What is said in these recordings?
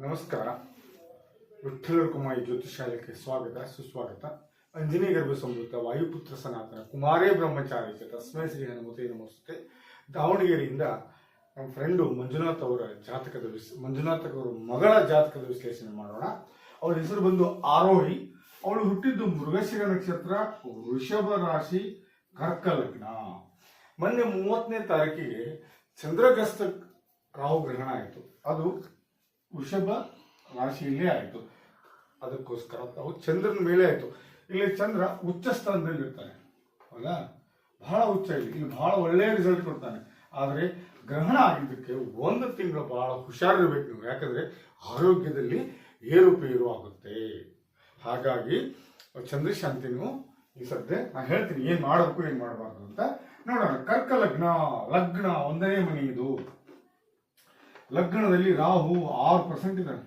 ನಮಸ್ಕಾರ. ವಿಠಲ ಕುಮಾರಿ ಜ್ಯೋತಿಷಾಲಯಕ್ಕೆ ಸ್ವಾಗತ, ಸುಸ್ವಾಗತ. ಅಂಜನೇ ಗರ್ಭ ಸಂವೃತ ವಾಯುಪುತ್ರ ಸನಾತನ, ಕುಮಾರೇ ಬ್ರಹ್ಮಚಾರಿ ಚ ತಸ್ಮೈ ಶ್ರೀ ಹನುಮತೆ ನಮಸ್ತೆ. ದಾವಣಗೆರೆಯಿಂದ ನಮ್ಮ ಫ್ರೆಂಡು ಮಂಜುನಾಥ್ ಅವರ ಜಾತಕದ ವಿಶ್ ಮಂಜುನಾಥ್ ಅವರ ಮಗಳ ಜಾತಕದ ವಿಶ್ಲೇಷಣೆ ಮಾಡೋಣ. ಅವರ ಹೆಸರು ಬಂದು ಆರೋಹಿ. ಅವಳು ಹುಟ್ಟಿದ್ದು ಮೃಗಶಿರ ನಕ್ಷತ್ರ, ವೃಷಭ ರಾಶಿ, ಕರ್ಕ ಲಗ್ನ. ಮೊನ್ನೆ ಮೂವತ್ತನೇ ತಾರೀಕಿಗೆ ಚಂದ್ರಗ್ರಸ್ತ ರಾಹು ಗ್ರಹಣ ಆಯಿತು. ಅದು ವೃಷಭ ರಾಶಿಯಲ್ಲೇ ಆಯಿತು. ಅದಕ್ಕೋಸ್ಕರ ನಾವು ಚಂದ್ರನ ಮೇಲೆ ಆಯಿತು. ಇಲ್ಲಿ ಚಂದ್ರ ಉಚ್ಚ ಸ್ಥಾನದಲ್ಲಿ ಇರ್ತಾನೆ. ಹೌದಾ? ಬಹಳ ಉಚ್ಚ ಇಲ್ಲಿ. ಇಲ್ಲಿ ಬಹಳ ಒಳ್ಳೆಯ ರಿಸಲ್ಟ್ ಕೊಡ್ತಾನೆ. ಆದರೆ ಗ್ರಹಣ ಆಗಿದ್ದಕ್ಕೆ ಒಂದು ತಿಂಗಳು ಬಹಳ ಹುಷಾರಿರ್ಬೇಕು ನೀವು. ಯಾಕಂದರೆ ಆರೋಗ್ಯದಲ್ಲಿ ಏರುಪೇರು ಆಗುತ್ತೆ. ಹಾಗಾಗಿ ಚಂದ್ರಶಾಂತಿನೂ ಈ ಸದ್ಯ ನಾನು ಹೇಳ್ತೀನಿ. ಏನು ಮಾಡಬೇಕು, ಏನು ಮಾಡಬಾರ್ದು ಅಂತ ನೋಡೋಣ. ಕರ್ಕ ಲಗ್ನ. ಲಗ್ನ ಒಂದನೇ ಮನೆ ಇದು ಲಗ್ನದಲ್ಲಿ ರಾಹು ಆರು ಪರ್ಸೆಂಟ್ ಇದ್ದಾನೆ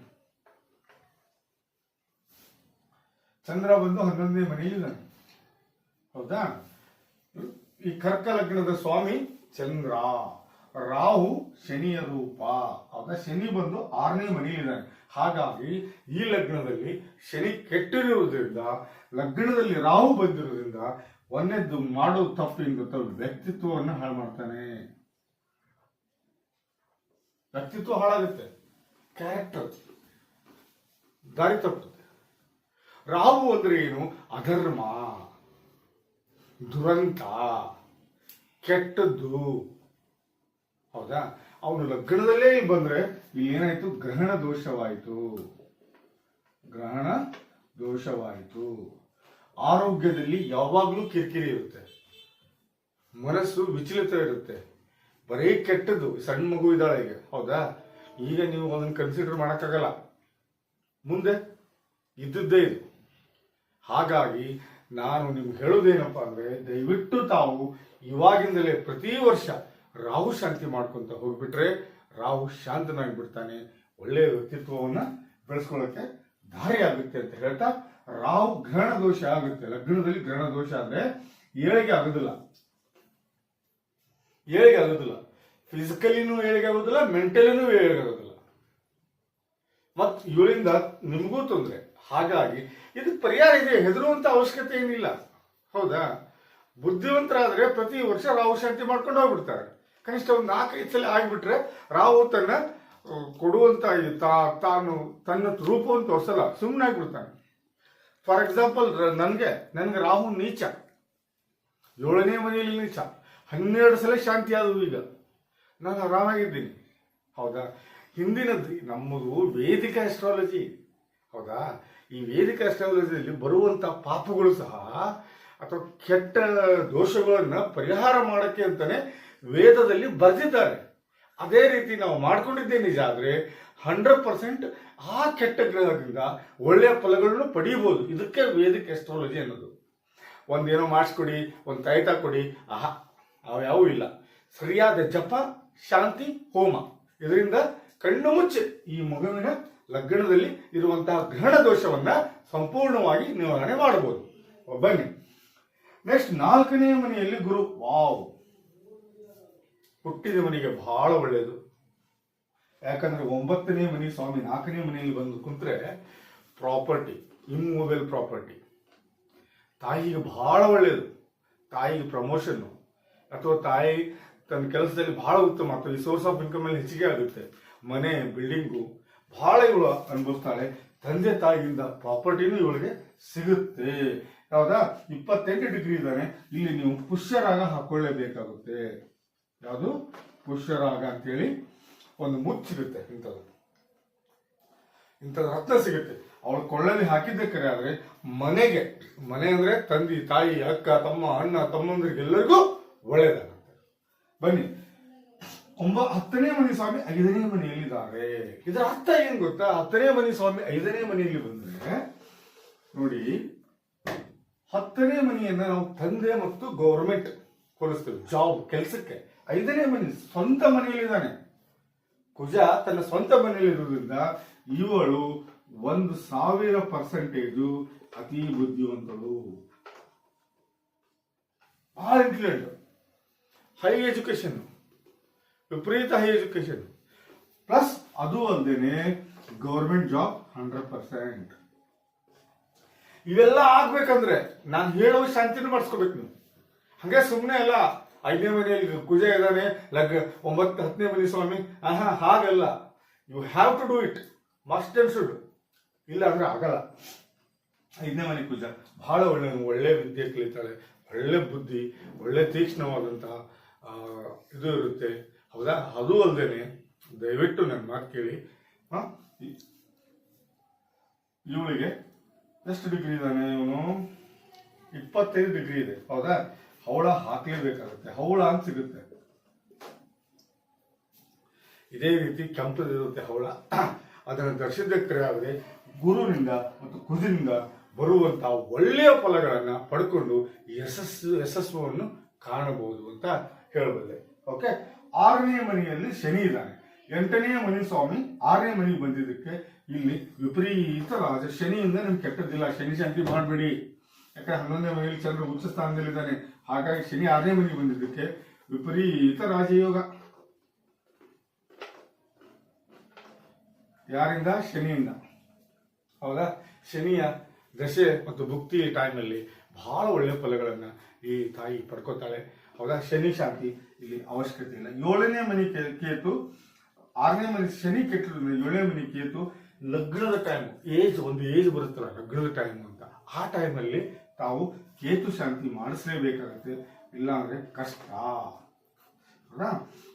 ಚಂದ್ರ ಬಂದು ಹನ್ನೊಂದನೇ ಮನೆಯಲ್ಲಿದ್ದಾನೆ ಹೌದಾ? ಈ ಕರ್ಕ ಲಗ್ನದ ಸ್ವಾಮಿ ಚಂದ್ರ, ರಾಹು ಶನಿಯ ರೂಪ. ಹೌದಾ ಶನಿ ಬಂದು ಆರನೇ ಮನೆಯಲ್ಲಿದ್ದಾನೆ ಹಾಗಾಗಿ ಈ ಲಗ್ನದಲ್ಲಿ ಶನಿ ಕೆಟ್ಟಿರುವುದರಿಂದ, ಲಗ್ನದಲ್ಲಿ ರಾಹು ಬಂದಿರೋದ್ರಿಂದ ಒಂದೇದ್ದು ಮಾಡೋದು ತಪ್ಪು ತಮ್ಮ ವ್ಯಕ್ತಿತ್ವವನ್ನು ಹಾಳು ಮಾಡ್ತಾನೆ. ವ್ಯಕ್ತಿತ್ವ ಹಾಳಾಗುತ್ತೆ. ಕ್ಯಾರೆಕ್ಟರ್ ದಾರಿ ತಪ್ಪುತ್ತೆ. ರಾಹು ಅಂದ್ರೆ ಏನು? ಅಧರ್ಮ. ದುರಂತ. ಕೆಟ್ಟದ್ದು. ಹೌದಾ? ಅವನು ಲಗ್ನದಲ್ಲೇ ಬಂದ್ರೆ ಇಲ್ಲಿ ಏನಾಯ್ತು? ಗ್ರಹಣ ದೋಷವಾಯಿತು. ಗ್ರಹಣ ದೋಷವಾಯಿತು. ಆರೋಗ್ಯದಲ್ಲಿ ಯಾವಾಗಲೂ ಕಿರಿಕಿರಿ ಇರುತ್ತೆ. ಮನಸ್ಸು ವಿಚಲಿತ ಇರುತ್ತೆ. ಬರೀ ಕೆಟ್ಟದ್ದು ಸಣ್ಣ ಮಗು ಇದ್ದಾಳೆ ಈಗ. ಹೌದಾ? ಈಗ ನೀವು ಅದನ್ನು ಕನ್ಸಿಡರ್ ಮಾಡೋಕ್ಕಾಗಲ್ಲ. ಮುಂದೆ ಇದ್ದದ್ದೇ ಇದು. ಹಾಗಾಗಿ ನಾನು ನಿಮ್ಗೆ ಹೇಳೋದೇನಪ್ಪ ಅಂದರೆ, ದಯವಿಟ್ಟು ತಾವು ಇವಾಗಿಂದಲೇ ಪ್ರತಿ ವರ್ಷ ರಾಹು ಶಾಂತಿ ಮಾಡ್ಕೊಂತ ಹೋಗ್ಬಿಟ್ರೆ ರಾಹು ಶಾಂತನಾಗಿ ಬಿಡ್ತಾನೆ. ಒಳ್ಳೆಯ ವ್ಯಕ್ತಿತ್ವವನ್ನು ಬೆಳೆಸ್ಕೊಳ್ಳೋಕ್ಕೆ ದಾರಿ ಆಗುತ್ತೆ ಅಂತ ಹೇಳ್ತಾ, ರಾಹು ಗ್ರಹಣ ದೋಷ ಆಗುತ್ತೆ. ಲಗ್ನದಲ್ಲಿ ಗ್ರಹಣ ದೋಷ ಅಂದರೆ ಏಳಿಗೆ ಆಗೋದಿಲ್ಲ. ಏಳಿಗೆ ಆಗೋದಿಲ್ಲ ಫಿಸಿಕಲಿನೂ ಹೇಳಿಕೆ ಆಗೋದಿಲ್ಲ ಮೆಂಟಲಿನೂ ಹೇಳಿಕೆ ಆಗೋದಿಲ್ಲ ಮತ್ತು ಇವರಿಂದ ನಿಮಗೂ ತೊಂದರೆ. ಹಾಗಾಗಿ ಇದಕ್ಕೆ ಪರಿಹಾರ ಇದೆ, ಹೆದರುವಂತ ಅವಶ್ಯಕತೆ ಏನಿಲ್ಲ. ಹೌದಾ? ಬುದ್ಧಿವಂತರಾದ್ರೆ ಪ್ರತಿ ವರ್ಷ ರಾಹು ಶಾಂತಿ ಮಾಡ್ಕೊಂಡು ಹೋಗ್ಬಿಡ್ತಾರೆ. ಕನಿಷ್ಠ ಒಂದು ನಾಲ್ಕೈದು ಸಲ ಆಗಿಬಿಟ್ರೆ ರಾಹು ತನ್ನ ಕೊಡುವಂಥ ತಾನು, ತನ್ನ ರೂಪವನ್ನು ತೋರಿಸಲ್ಲ ಸುಮ್ಮನೆ ಆಗ್ಬಿಡ್ತಾನೆ ಫಾರ್ ಎಕ್ಸಾಂಪಲ್ ನನಗೆ ನನಗೆ ರಾಹು ನೀಚ. ಏಳನೇ ಮನೆಯಲ್ಲಿ ನೀಚ. ಹನ್ನೆರಡು ಸಲ ಶಾಂತಿ ಆದವು ಈಗ. ನಾನು ಆರಾಮಾಗಿದ್ದೀನಿ. ಹೌದಾ? ಹಿಂದಿನದ್ದು ನಮ್ಮದು ವೇದಿಕ ಆಸ್ಟ್ರಾಲಜಿ ಹೌದಾ? ಈ ವೇದಿಕ ಆಸ್ಟ್ರಾಲಜಿಯಲ್ಲಿ ಬರುವಂತ ಪಾಪಗಳು ಸಹ ಅಥವಾ ಕೆಟ್ಟ ದೋಷಗಳನ್ನ ಪರಿಹಾರ ಮಾಡಕ್ಕೆ ಅಂತಾನೆ ವೇದದಲ್ಲಿ ಬರೆದಿದ್ದಾರೆ. ಅದೇ ರೀತಿ ನಾವು ಮಾಡ್ಕೊಂಡಿದ್ದೇ ನಿಜ ಆದ್ರೆ ಹಂಡ್ರೆಡ್ ಪರ್ಸೆಂಟ್ ಆ ಕೆಟ್ಟ ಗ್ರಹದಿಂದ ಒಳ್ಳೆಯ ಫಲಗಳನ್ನು ಪಡೀಬಹುದು ಇದಕ್ಕೆ ವೇದಿಕ ಎಸ್ಟ್ರಾಲಜಿ ಅನ್ನೋದು. ಒಂದೇನೋ ಮಾಡಿಸ್ಕೊಡಿ, ಒಂದು ತಾಯ್ತಾ ಕೊಡಿ, ಆಹಾ ಅವ್ಯಾವೂ ಇಲ್ಲ. ಸರಿಯಾದ ಜಪ, ಶಾಂತಿ, ಹೋಮ. ಇದರಿಂದ ಕಣ್ಣು ಮುಚ್ಚಿ ಈ ಮಗುವಿನ ಲಗ್ನದಲ್ಲಿ ಇರುವಂತಹ ಗ್ರಹಣ ದೋಷವನ್ನ ಸಂಪೂರ್ಣವಾಗಿ ನಿವಾರಣೆ ಮಾಡಬಹುದು. ಬನ್ನಿ. ನೆಕ್ಸ್ಟ್ ನಾಲ್ಕನೇ ಮನೆಯಲ್ಲಿ ಗುರು. ವಾವ್. ಹುಟ್ಟಿದ ಮನೆಗೆ ಬಹಳ ಒಳ್ಳೆಯದು ಯಾಕಂದ್ರೆ ಒಂಬತ್ತನೇ ಮನೆ ಸ್ವಾಮಿ ನಾಲ್ಕನೇ ಮನೆಯಲ್ಲಿ ಬಂದು ಕುಂತ್ರೆ ಪ್ರಾಪರ್ಟಿ, ಇಮ್ಮೊಬೈಲ್ ಪ್ರಾಪರ್ಟಿ. ತಾಯಿಗೆ ಬಹಳ ಒಳ್ಳೆಯದು ತಾಯಿಗೆ ಪ್ರಮೋಷನ್ನು. ಅಥವಾ ತಾಯಿ ತನ್ನ ಕೆಲಸದಲ್ಲಿ ಬಹಳ ಉತ್ತಮ ಅಥವಾ ಈ ಸೋರ್ಸ್ ಆಫ್ ಇನ್ಕಮ್ ಅಲ್ಲಿ ಹೆಚ್ಚಿಗೆ ಆಗುತ್ತೆ. ಮನೆ ಬಿಲ್ಡಿಂಗು ಬಹಳ ಇವಳು ಅನುಭವಿಸ್ತಾಳೆ. ತಂದೆ ತಾಯಿಯಿಂದ ಪ್ರಾಪರ್ಟಿನೂ ಇವಳಿಗೆ ಸಿಗುತ್ತೆ. ಯಾವ್ದಾ ಇಪ್ಪತ್ತೆಂಟು ಡಿಗ್ರಿ ಇದ್ದಾನೆ. ಇಲ್ಲಿ ನೀವು ಪುಷ್ಯರಾಗ ಹಾಕೊಳ್ಳೇಬೇಕಾಗುತ್ತೆ. ಯಾವುದು? ಪುಷ್ಯರಾಗ ಅಂತೇಳಿ ಒಂದು ಮುತ್ತು ಸಿಗುತ್ತೆ ಇಂಥದ್ದು. ಇಂಥದ್ದು ರತ್ನ ಸಿಗುತ್ತೆ. ಅವಳು ಕೊಳ್ಳಲ್ಲಿ ಹಾಕಿದ್ದೆ ಕರೆ ಆದರೆ ಮನೆಗೆ, ಮನೆ ಅಂದ್ರೆ ತಂದೆ, ತಾಯಿ, ಅಕ್ಕ, ತಮ್ಮ, ಅಣ್ಣ ತಮ್ಮಂದ್ರಿಗೆ ಒಳ್ಳೇದಾಗುತ್ತೆ. ಬನ್ನಿ. ಒಂಬ ಹತ್ತನೇ ಮನೆ ಸ್ವಾಮಿ ಐದನೇ ಮನೆಯಲ್ಲಿದ್ದಾರೆ ಇದರ ಅರ್ಥ ಏನ್ ಗೊತ್ತಾ? ಹತ್ತನೇ ಮನೆ ಸ್ವಾಮಿ ಐದನೇ ಮನೆಯಲ್ಲಿ ಬಂದ್ರೆ, ನೋಡಿ, ಹತ್ತನೇ ಮನೆಯನ್ನ ನಾವು ತಂದೆ ಮತ್ತು ಗೌರ್ಮೆಂಟ್ ಹೋಲಿಸ್ತೇವೆ ಜಾಬ್ ಕೆಲಸಕ್ಕೆ. ಐದನೇ ಮನೆ ಸ್ವಂತ ಮನೆಯಲ್ಲಿದ್ದಾನೆ. ಕುಜ ತನ್ನ ಸ್ವಂತ ಮನೆಯಲ್ಲಿರೋದ್ರಿಂದ ಇವಳು ಒಂದು ಸಾವಿರ ಪರ್ಸೆಂಟೇಜು ಅತಿ ಬುದ್ಧಿವಂತಳು. ಬಹಳ ಇಂಟೆಲಿಜೆಂಟ್ ಹೈ ಎಜುಕೇಶನ್ ವಿಪರೀತ ಹೈ ಎಜುಕೇಶನ್ ಪ್ಲಸ್ ಅದು ಅಲ್ಲದೆ ಗೌರ್ಮೆಂಟ್ ಜಾಬ್ ಹಂಡ್ರೆಡ್ ಪರ್ಸೆಂಟ್ ಇವೆಲ್ಲ ಆಗ್ಬೇಕಂದ್ರೆ ನಾನು ಹೇಳೋ ಶಾಂತಿನ ಮಾಡಿಸ್ಕೋಬೇಕು ನೀವು. ಹಾಗೆ ಸುಮ್ಮನೆ ಅಲ್ಲ, ಐದನೇ ಮನೆಯಲ್ಲಿ ಕುಜೆ ಇದ್ದಾನೆ, ಲಗ್ ಒಂಬತ್ತು, ಹತ್ತನೇ ಮನೆ ಸ್ವಾಮಿ. ಆಹಾ, ಹಾಗಲ್ಲ. You have to do it must and should ಇಲ್ಲ ಅಂದ್ರೆ ಆಗಲ್ಲ. ಐದನೇ ಮನೆ ಕುಜ ಬಹಳ ಒಳ್ಳೆ ಒಳ್ಳೆ ವಿದ್ಯೆ ಕಲಿತಾಳೆ ಒಳ್ಳೆ ಬುದ್ಧಿ, ಒಳ್ಳೆ ತೀಕ್ಷ್ಣವಾದಂತಹ ಇದು ಇರುತ್ತೆ. ಹೌದಾ? ಅದು ಅಲ್ಲದೇನೆ ದಯವಿಟ್ಟು ನನ್ನ ಮಾತು ಕೇಳಿ. ಇವಳಿಗೆ ಎಷ್ಟು ಡಿಗ್ರಿ ಇದ್ದಾನೆ ಇವನು? ಇಪ್ಪತ್ತೈದು ಡಿಗ್ರಿ ಇದೆ. ಹೌದಾ? ಹವಳ ಹಾಕ್ಲೇಬೇಕಾಗುತ್ತೆ. ಹವಳ ಅಂತ ಸಿಗುತ್ತೆ. ಇದೇ ರೀತಿ ಕೆಂಪದಿರುತ್ತೆ ಹವಳ ಅದನ್ನು ದರ್ಶಿದ್ದಕ್ಕರಾಗದೆ ಗುರುವಿನಿಂದ ಮತ್ತು ಕುದಿನಿಂದ ಬರುವಂತಹ ಒಳ್ಳೆಯ ಫಲಗಳನ್ನು ಪಡ್ಕೊಂಡು ಯಶಸ್ಸು ಯಶಸ್ವವನ್ನು ಕಾಣಬಹುದು ಅಂತ ಹೇಳಬಲ್ಲೆ ಓಕೆ ಆರನೇ ಮನೆಯಲ್ಲಿ ಶನಿ ಇದ್ದಾನೆ. ಎಂಟನೇ ಮನೆ ಸ್ವಾಮಿ ಆರನೇ ಮನೆಗೆ ಬಂದಿದ್ದಕ್ಕೆ ಇಲ್ಲಿ ವಿಪರೀತ ರಾಜ ಶನಿಯಿಂದ ನಿಮ್ಗೆ ಕೆಟ್ಟದ್ದಿಲ್ಲ. ಶನಿ ಶಾಂತಿ ಮಾಡಬೇಡಿ. ಯಾಕಂದ್ರೆ ಹನ್ನೊಂದನೇ ಮನೆಯಲ್ಲಿ ಚಂದ್ರ ಉಚ್ಚ ಸ್ಥಾನದಲ್ಲಿದ್ದಾನೆ. ಹಾಗಾಗಿ ಶನಿ ಆರನೇ ಮನೆಗೆ ಬಂದಿದ್ದಕ್ಕೆ ವಿಪರೀತ ರಾಜಯೋಗ. ಯಾರಿಂದ? ಶನಿಯಿಂದ. ಹೌದಾ? ಶನಿಯ ದಶೆ ಮತ್ತು ಭುಕ್ತಿ ಟೈಮಲ್ಲಿ ಬಹಳ ಒಳ್ಳೆಯ ಫಲಗಳನ್ನು ಈ ತಾಯಿ ಪಡ್ಕೋತಾಳೆ ಹೌದಾ? ಶನಿ ಶಾಂತಿ ಇಲ್ಲಿ ಅವಶ್ಯಕತೆ ಇಲ್ಲ. ಏಳನೇ ಮನೆ ಕೇತು, ಆರನೇ ಮನೆ ಶನಿ ಕೆಟ್ಟರು ಏಳನೇ ಮನೆ ಕೇತು, ಲಗ್ನದ ಟೈಮ್ ಏಜ್, ಒಂದು ಏಜ್ ಬರುತ್ತಲ್ಲ, ಲಗ್ನದ ಟೈಮ್ ಅಂತ. ಆ ಟೈಮಲ್ಲಿ ತಾವು ಕೇತು ಶಾಂತಿ ಮಾಡಿಸಲೇಬೇಕಾಗುತ್ತೆ. ಇಲ್ಲ ಅಂದ್ರೆ ಕಷ್ಟ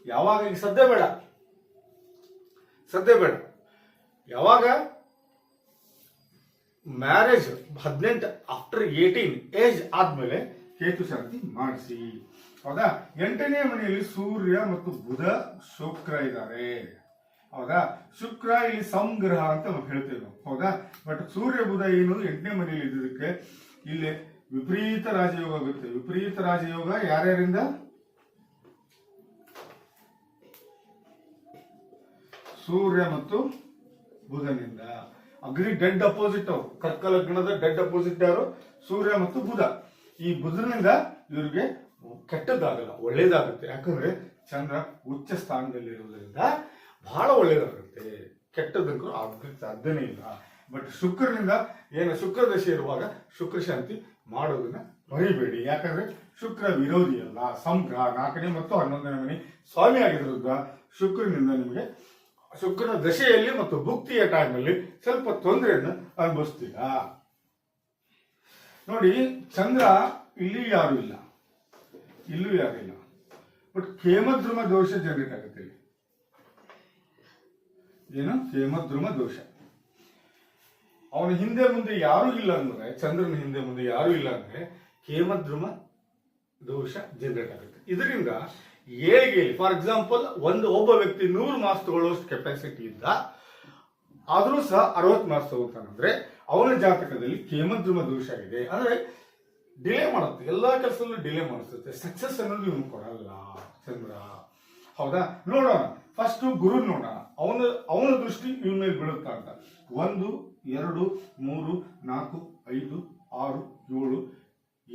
ಯಾವಾಗ ಈಗ ಸದ್ಯ ಬೇಡ. ಸದ್ಯ ಬೇಡ. ಯಾವಾಗ? ಮ್ಯಾರೇಜ್ ಹದಿನೆಂಟು ಆಫ್ಟರ್ ಏಟೀನ್ ಏಜ್ ಆದ್ಮೇಲೆ ಕೇತು ಶಾಂತಿ ಮಾಡಿಸಿ. ಹೌದಾ? ಎಂಟನೇ ಮನೆಯಲ್ಲಿ ಸೂರ್ಯ ಮತ್ತು ಬುಧ ಶುಕ್ರ ಇದ್ದಾರೆ. ಹೌದಾ? ಶುಕ್ರ ಇಲ್ಲಿ ಸಂಗ್ರಹ ಅಂತ ನಾವು ಹೇಳ್ತೇವೆ. ನಾವು ಹೌದಾ? ಬಟ್ ಸೂರ್ಯ, ಬುಧ ಏನು ಎಂಟನೇ ಮನೆಯಲ್ಲಿ ಇದ್ದಕ್ಕೆ ಇಲ್ಲಿ ವಿಪರೀತ ರಾಜಯೋಗ ಆಗುತ್ತೆ. ವಿಪರೀತ ರಾಜಯೋಗ ಯಾರ್ಯಾರಿಂದ? ಸೂರ್ಯ ಮತ್ತು ಬುಧನಿಂದ. ಅಗ್ರಿ ಡೆಡ್ ಅಪೋಸಿಟ್ ಅವು ಕರ್ಕ ಲಗ್ನದ ಡೆಡ್ ಅಪೋಸಿಟ್ ಯಾರು? ಸೂರ್ಯ ಮತ್ತು ಬುಧ. ಈ ಬುಧನಿಂದ ಇವ್ರಿಗೆ ಕೆಟ್ಟದ್ದಾಗಲ್ಲ, ಒಳ್ಳೇದಾಗುತ್ತೆ. ಯಾಕಂದ್ರೆ ಚಂದ್ರ ಉಚ್ಚ ಸ್ಥಾನದಲ್ಲಿರುವುದರಿಂದ ಬಹಳ ಒಳ್ಳೇದಾಗುತ್ತೆ. ಕೆಟ್ಟದಕ್ಕೂ ಆಗಕ್ಕೆ ಸಾಧ್ಯನೇ ಇಲ್ಲ. ಬಟ್ ಶುಕ್ರನಿಂದ ಏನು ಶುಕ್ರ ದಶೆ ಇರುವಾಗ ಶುಕ್ರ ಶಾಂತಿ ಮಾಡೋದನ್ನ ಮರಿಬೇಡಿ. ಯಾಕಂದ್ರೆ ಶುಕ್ರ ವಿರೋಧಿ ಅಲ್ಲ, ಸಂಗ್ರಹ. ನಾಲ್ಕನೇ ಮತ್ತು ಹನ್ನೊಂದನೇ ಮನೆ ಸ್ವಾಮಿ ಆಗಿರೋದ್ರಿಂದ ಶುಕ್ರನಿಂದ ನಿಮಗೆ ಶುಕ್ರನ ದಶೆಯಲ್ಲಿ ಮತ್ತು ಭುಕ್ತಿಯ ಟೈಮಲ್ಲಿ ಸ್ವಲ್ಪ ತೊಂದರೆಯನ್ನು ಅನುಭವಿಸ್ತೀರಾ? ನೋಡಿ, ಚಂದ್ರ ಇಲ್ಲಿ ಯಾರು ಇಲ್ಲ. ಇಲ್ಲೂ ಯಾರು ಇಲ್ಲ. ಬಟ್ ಕೇಮದ್ರುಮ ದೋಷ ಜನರೇಟ್ ಆಗುತ್ತೆ ಏನು? ಕೇಮದ್ರುಮ ದೋಷ. ಅವನ ಹಿಂದೆ ಮುಂದೆ ಯಾರು ಇಲ್ಲ ಅಂದ್ರೆ, ಚಂದ್ರನ ಹಿಂದೆ ಮುಂದೆ ಯಾರು ಇಲ್ಲ ಅಂದ್ರೆ ಕೇಮದ್ರುಮ ದೋಷ ಜನರೇಟ್ ಆಗುತ್ತೆ ಇದರಿಂದ ಹೇಗೆ ಫಾರ್ ಎಕ್ಸಾಂಪಲ್ ಒಂದು ಒಬ್ಬ ವ್ಯಕ್ತಿ ನೂರು ಮಾರ್ಕ್ಸ್ ತಗೊಳ್ಳುವಷ್ಟು ಕೆಪಾಸಿಟಿ ಇದ್ದ, ಆದರೂ ಸಹ ಅರವತ್ತು ಮಾರ್ಕ್ಸ್ ತಗೋತಾನಂದ್ರೆ ಅವನ ಜಾತಕದಲ್ಲಿ ಕೇಮದ್ರಮ ದೋಷ ಇದೆ ಅಂದ್ರೆ ಡಿಲೇ ಮಾಡುತ್ತೆ. ಎಲ್ಲಾ ಕೆಲಸದಲ್ಲೂ ಡಿಲೇ ಮಾಡಿಸುತ್ತೆ. ಸಕ್ಸಸ್ ಅನ್ನೋದು ಇವನು ಕೊಡಲ್ಲ, ಚಂದ್ರ. ಹೌದಾ? ನೋಡೋಣ. ಫಸ್ಟ್ ಗುರು ನೋಡೋಣ. ಅವನ ಅವನ ದೃಷ್ಟಿ ಇವನ ಮೇಲೆ ಬೀಳುತ್ತಾ ಅಂತ. ಒಂದು, ಎರಡು, ಮೂರು, ನಾಲ್ಕು, ಐದು, ಆರು, ಏಳು,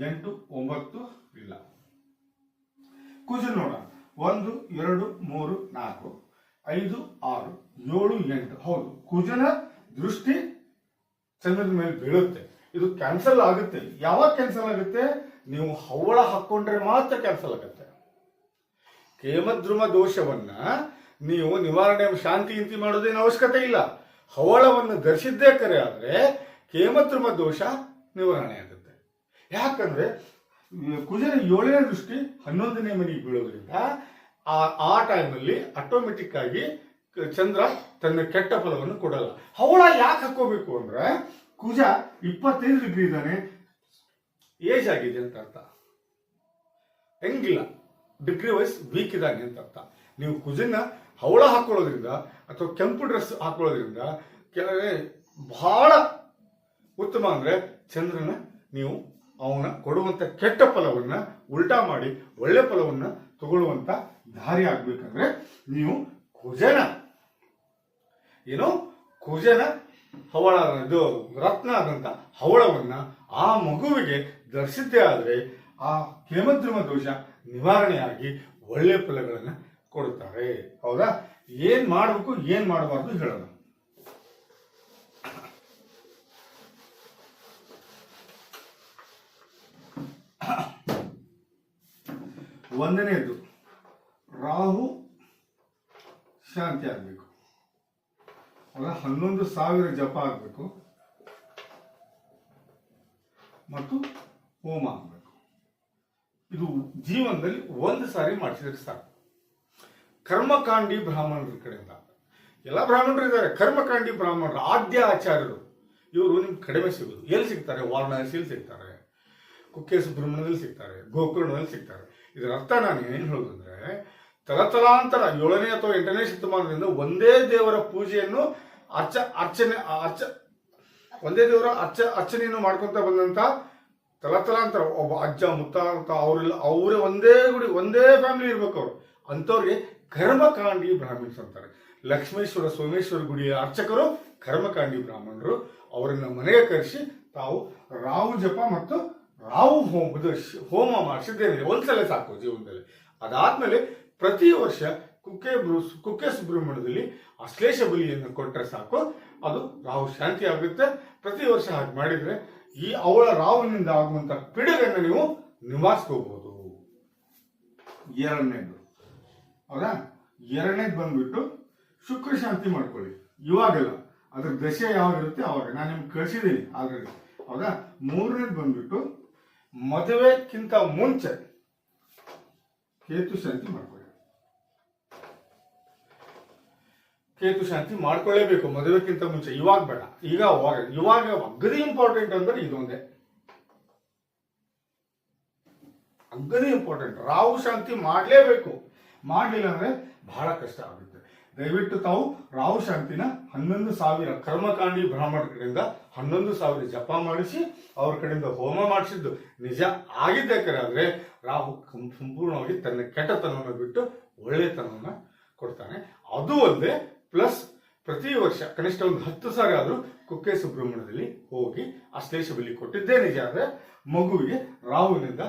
ಎಂಟು, ಒಂಬತ್ತು ಇಲ್ಲ. ಕುಜು ನೋಡೋಣ. ಒಂದು, ಎರಡು, ಮೂರು, ನಾಲ್ಕು, ಐದು, ಆರು, ಏಳು, ಎಂಟು. ಹೌದು. ಕುಜನ ದೃಷ್ಟಿ ಚಂದ್ರನ ಮೇಲೆ ಬೀಳುತ್ತೆ. ಇದು ಕ್ಯಾನ್ಸಲ್ ಆಗುತ್ತೆ. ಯಾವಾಗ ಕ್ಯಾನ್ಸಲ್ ಆಗುತ್ತೆ? ನೀವು ಹವಳ ಹಾಕೊಂಡ್ರೆ ಮಾತ್ರ ಕ್ಯಾನ್ಸಲ್ ಆಗುತ್ತೆ. ಕೇಮದ್ರುಮ ದೋಷವನ್ನ ನೀವು ನಿವಾರಣೆ ಶಾಂತಿ ಇಂತಿ ಮಾಡೋದೇನು ಅವಶ್ಯಕತೆ ಇಲ್ಲ. ಹವಳವನ್ನು ಧರಿಸಿದ್ದೇ ಕರೆ ಆದ್ರೆ ಕೇಮದ್ರುಮ ದೋಷ ನಿವಾರಣೆ ಆಗುತ್ತೆ. ಯಾಕಂದ್ರೆ ಕುಜರ ಏಳನೇ ದೃಷ್ಟಿ ಹನ್ನೊಂದನೇ ಮನೆಗೆ ಬೀಳೋದ್ರಿಂದ ಆ ಆ ಟೈಮಲ್ಲಿ ಆಟೋಮೆಟಿಕ್ ಆಗಿ ಚಂದ್ರ ತನ್ನ ಕೆಟ್ಟ ಫಲವನ್ನು ಕೊಡಲ್ಲ. ಹವಳ ಯಾಕೆ ಹಾಕೋಬೇಕು ಅಂದ್ರೆ, ಕುಜ ಇಪ್ಪತ್ತೈದು ಡಿಗ್ರಿ ಇದ್ದಾನೆ. ಏಜ್ ಆಗಿದೆ ಅಂತ ಅರ್ಥ. ಹೆಂಗಿಲ್ಲ. ಡಿಗ್ರಿ ವೈಸ್ ವೀಕ್ ಇದ್ದಾನೆ ಅಂತ ಅರ್ಥ. ನೀವು ಕುಜನ್ನ ಹವಳ ಹಾಕೊಳ್ಳೋದ್ರಿಂದ ಅಥವಾ ಕೆಂಪು ಡ್ರೆಸ್ ಹಾಕೊಳ್ಳೋದ್ರಿಂದ ಕೆಲವೇ ಬಹಳ ಉತ್ತಮ ಅಂದ್ರೆ ಚಂದ್ರನ ನೀವು ಅವನ ಕೊಡುವಂತ ಕೆಟ್ಟ ಫಲವನ್ನ ಉಲ್ಟಾ ಮಾಡಿ ಒಳ್ಳೆ ಫಲವನ್ನ ತಗೊಳ್ಳುವಂತ ದಾರಿ ಆಗ್ಬೇಕಂದ್ರೆ ನೀವು ಕುಜನ. ಏನು? ಕುಜನ ಹವಳ ಇದು ರತ್ನ ಆದಂಥ ಹವಳವನ್ನ ಆ ಮಗುವಿಗೆ ಧರಿಸಿದ್ದೇ ಆದರೆ ಆ ಹೇಮದ್ರಮ ದೋಷ ನಿವಾರಣೆಯಾಗಿ ಒಳ್ಳೆ ಫಲಗಳನ್ನು ಕೊಡುತ್ತಾರೆ. ಹೌದಾ? ಏನ್ ಮಾಡಬೇಕು, ಏನ್ ಮಾಡಬಾರ್ದು ಹೇಳೋಣ. ಒಂದನೇದು ರಾಹು ಶಾಂತಿ ಆಗಬೇಕು. ಅಲ್ಲ, ಹನ್ನೊಂದು ಸಾವಿರ ಜಪ ಆಗಬೇಕು. ಮತ್ತು ಹೋಮ ಆಗಬೇಕು. ಇದು ಜೀವನದಲ್ಲಿ ಒಂದು ಸಾರಿ ಮಾಡಿಸಿದ್ರೆ ಸಾಕು. ಕರ್ಮಕಾಂಡಿ ಬ್ರಾಹ್ಮಣರ ಕಡೆಯಿಂದ. ಎಲ್ಲ ಬ್ರಾಹ್ಮಣರು ಇದ್ದಾರೆ. ಕರ್ಮಕಾಂಡಿ ಬ್ರಾಹ್ಮಣರು, ಆದ್ಯ ಆಚಾರ್ಯರು. ಇವರು ನಿಮ್ಗೆ ಕಡಿಮೆ ಸಿಗೋದು. ಎಲ್ಲಿ ಸಿಗ್ತಾರೆ? ವಾರಣಾಸಿಯಲ್ಲಿ ಸಿಗ್ತಾರೆ. ಕುಕ್ಕೆ ಸುಬ್ರಹ್ಮಣ್ಯದಲ್ಲಿ ಸಿಗ್ತಾರೆ. ಗೋಕರ್ಣದಲ್ಲಿ ಸಿಗ್ತಾರೆ. ಇದರ ಅರ್ಥ ನಾನು ಏನು ಹೇಳೋದಂದ್ರೆ ತಲತಲಾಂತರ ಏಳನೇ ಅಥವಾ ಎಂಟನೇ ಶತಮಾನದಿಂದ ಒಂದೇ ದೇವರ ಪೂಜೆಯನ್ನು ಅರ್ಚ, ಅರ್ಚನೆ, ಅರ್ಚ, ಒಂದೇ ದೇವರ ಅರ್ಚ, ಅರ್ಚನೆಯನ್ನು ಮಾಡ್ಕೊಂತ ಬಂದಂತ ತಲತಲಾಂತರ ಒಬ್ಬ ಅಜ್ಜ, ಮುತ್ತ ಅವರಿಲ್ಲ, ಅವರೇ ಒಂದೇ ಗುಡಿ, ಒಂದೇ ಫ್ಯಾಮಿಲಿ ಇರ್ಬೇಕು ಅವರು. ಅಂಥವ್ರಿಗೆ ಕರ್ಮಕಾಂಡಿ ಬ್ರಾಹ್ಮಣ್ಸ್ ಅಂತಾರೆ. ಲಕ್ಷ್ಮೇಶ್ವರ, ಸೋಮೇಶ್ವರ ಗುಡಿಯ ಅರ್ಚಕರು ಕರ್ಮಕಾಂಡಿ ಬ್ರಾಹ್ಮಣರು. ಅವರನ್ನ ಮನೆಗೆ ಕರೆಸಿ ತಾವು ರಾವು ಜಪ ಮತ್ತು ರಾವು ಹೋಮ ಹೋಮ ಮಾಡಿಸಿದ್ದೇನೆ. ಒಂದ್ಸಲ ಸಾಕು ಜೀವನದಲ್ಲಿ. ಅದಾದ್ಮೇಲೆ ಪ್ರತಿ ವರ್ಷ ಕುಕ್ಕೆ ಬ್ರೂಸ್ ಕುಕ್ಕೆ ಸುಬ್ರಹ್ಮಣ್ಯದಲ್ಲಿ ಅಶ್ಲೇಷ ಬಲಿಯನ್ನು ಕೊಟ್ಟರೆ ಸಾಕು. ಅದು ರಾಹು ಶಾಂತಿ ಆಗುತ್ತೆ. ಪ್ರತಿ ವರ್ಷ ಹಾಗೆ ಮಾಡಿದ್ರೆ ಈ ಅವಳ ರಾಹುವಿನಿಂದ ಆಗುವಂತ ಪಿಡುಗನ್ನು ನೀವು ನಿವಾರಿಸ್ಕೋಬಹುದು ಎರಡನೇದು. ಹೌದಾ? ಎರಡನೇದು ಬಂದ್ಬಿಟ್ಟು ಶುಕ್ರ ಶಾಂತಿ ಮಾಡ್ಕೊಳ್ಳಿ. ಇವಾಗಲ್ಲ ಅದ್ರ ದಶೆ ಯಾವಾಗ ಇರುತ್ತೆ ಅವಾಗ. ನಾನು ನಿಮ್ಗೆ ಕಳಿಸಿದ್ದೀನಿ ಆಲ್ರೆಡಿ. ಹೌದಾ? ಮೂರನೇದು ಬಂದ್ಬಿಟ್ಟು ಮದುವೆಕ್ಕಿಂತ ಮುಂಚೆ ಕೇತು ಶಾಂತಿ ಮಾಡ್ಕೊಳ್ಳಿ. ಕೇತು ಶಾಂತಿ ಮಾಡ್ಕೊಳ್ಳೇಬೇಕು. ಮದುವೆಕ್ಕಿಂತ ಮುಂಚೆ. ಇವಾಗ ಬೇಡ. ಈಗ ಅವಾಗ. ಇವಾಗ ಅಗದಿ ಇಂಪಾರ್ಟೆಂಟ್ ಅಂದ್ರೆ ಇದೊಂದೇ. ಅಗದಿ ಇಂಪಾರ್ಟೆಂಟ್ ರಾಹು ಶಾಂತಿ ಮಾಡಲೇಬೇಕು. ಮಾಡಲಿಲ್ಲ ಅಂದ್ರೆ ಬಹಳ ಕಷ್ಟ ಆಗುತ್ತೆ. ದಯವಿಟ್ಟು ತಾವು ರಾಹು ಶಾಂತಿನ ಹನ್ನೊಂದು ಸಾವಿರ ಕರ್ಮಕಾಂಡಿ ಬ್ರಾಹ್ಮಣರಿಂದ ಹನ್ನೊಂದು ಸಾವಿರ ಜಪ ಮಾಡಿಸಿ, ಅವ್ರ ಕಡೆಯಿಂದ ಹೋಮ ಮಾಡಿಸಿದ್ದು ನಿಜ ಆಗಿದ್ದಕ್ಕಾದ್ರೆ ರಾಹು ಸಂಪೂರ್ಣವಾಗಿ ತನ್ನ ಕೆಟ್ಟತನವನ್ನು ಬಿಟ್ಟು ಒಳ್ಳೆತನವನ್ನು ಕೊಡ್ತಾನೆ. ಅದು ಅಲ್ಲದೆ ಪ್ಲಸ್ ಪ್ರತಿ ವರ್ಷ, ಕನಿಷ್ಠ ಒಂದು ಹತ್ತು ಸಾವಿರ ಆದರೂ ಕುಕ್ಕೆ ಸುಬ್ರಹ್ಮಣ್ಯದಲ್ಲಿ ಹೋಗಿ ಅಶ್ಲೇಷ ಬಲಿ ಕೊಟ್ಟಿದ್ದೇ ನಿಜ ಆದರೆ ಮಗುವಿಗೆ ರಾಹುವಿನಿಂದ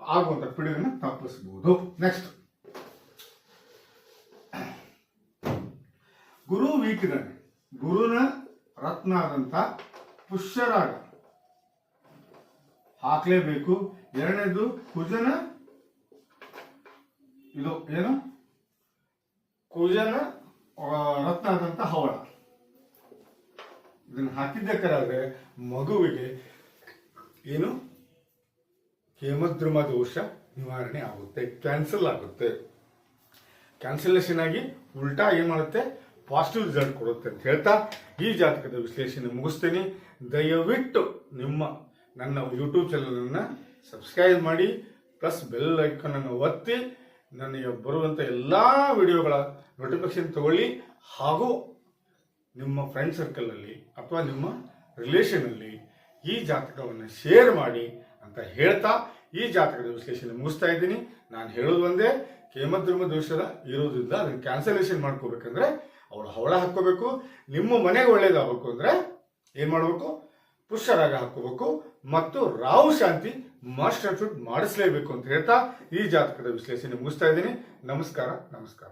ಆಗುವಂಥ ಪಿಡುಗನ್ನು ತಪ್ಪಿಸಬಹುದು ನೆಕ್ಸ್ಟ್ ಗುರು ವೀಕ್ ಗುರುನ ರತ್ನ ಆದಂಥ ಪುಷ್ಯರಾಗ ಹಾಕಲೇಬೇಕು. ಎರಡನೇದು ಕುಜನ, ಇದು ಏನು? ಕುಜನ ರತ್ನ ಆದಂತ ಹವಳ. ಇದನ್ನ ಹಾಕಿದ್ದಕ್ಕಾದ್ರೆ ಮಗುವಿಗೆ ಏನು? ಹೇಮದ್ರಮ ದೋಷ ನಿವಾರಣೆ ಆಗುತ್ತೆ, ಕ್ಯಾನ್ಸಲ್ ಆಗುತ್ತೆ. ಕ್ಯಾನ್ಸಲೇಷನ್ ಆಗಿ ಉಲ್ಟಾ ಏನ್ ಮಾಡುತ್ತೆ? ಪಾಸಿಟಿವ್ ರಿಸಲ್ಟ್ ಕೊಡುತ್ತೆ ಅಂತ ಹೇಳ್ತಾ ಈ ಜಾತಕದ ವಿಶ್ಲೇಷಣೆ ಮುಗಿಸ್ತೀನಿ. ದಯವಿಟ್ಟು ನಿಮ್ಮ, ನನ್ನ ಯೂಟ್ಯೂಬ್ ಚಾನಲನ್ನು ಸಬ್ಸ್ಕ್ರೈಬ್ ಮಾಡಿ ಪ್ಲಸ್ ಬೆಲ್ ಅನ್ನು ಒತ್ತಿ ನನಗೆ ಬರುವಂಥ ಎಲ್ಲ ವಿಡಿಯೋಗಳ ನೋಟಿಫಿಕೇಶನ್ ತಗೊಳ್ಳಿ ಹಾಗೂ ನಿಮ್ಮ ಫ್ರೆಂಡ್ ಸರ್ಕಲಲ್ಲಿ ಅಥವಾ ನಿಮ್ಮ ರಿಲೇಷನಲ್ಲಿ ಈ ಜಾತಕವನ್ನು ಶೇರ್ ಮಾಡಿ ಅಂತ ಹೇಳ್ತಾ ಈ ಜಾತಕದ ವಿಶ್ಲೇಷಣೆ ಮುಗಿಸ್ತಾ ಇದ್ದೀನಿ. ನಾನು ಹೇಳೋದು ಒಂದೇ ಕೇಮದ್ರಮ ದೋಷದ ಇರೋದ್ರಿಂದ ಅದನ್ನು ಕ್ಯಾನ್ಸಲೇಷನ್ ಮಾಡ್ಕೋಬೇಕಂದ್ರೆ ಅವಳು ಹವಳ ಹಾಕೋಬೇಕು ನಿಮ್ಮ ಮನೆಗೆ ಒಳ್ಳೇದಾಗಬೇಕು ಅಂದ್ರೆ ಏನು ಮಾಡಬೇಕು? ಪುಷ್ಯರಾಗ ಹಾಕೋಬೇಕು ಮತ್ತು ರಾಹು ಶಾಂತಿ ಮಾಸ್ಟರ್ ಶೂಟ್ ಮಾಡಿಸ್ಲೇಬೇಕು ಅಂತ ಹೇಳ್ತಾ ಈ ಜಾತಕದ ವಿಶ್ಲೇಷಣೆ ಮುಗಿಸ್ತಾ ಇದ್ದೀನಿ. ನಮಸ್ಕಾರ ನಮಸ್ಕಾರ.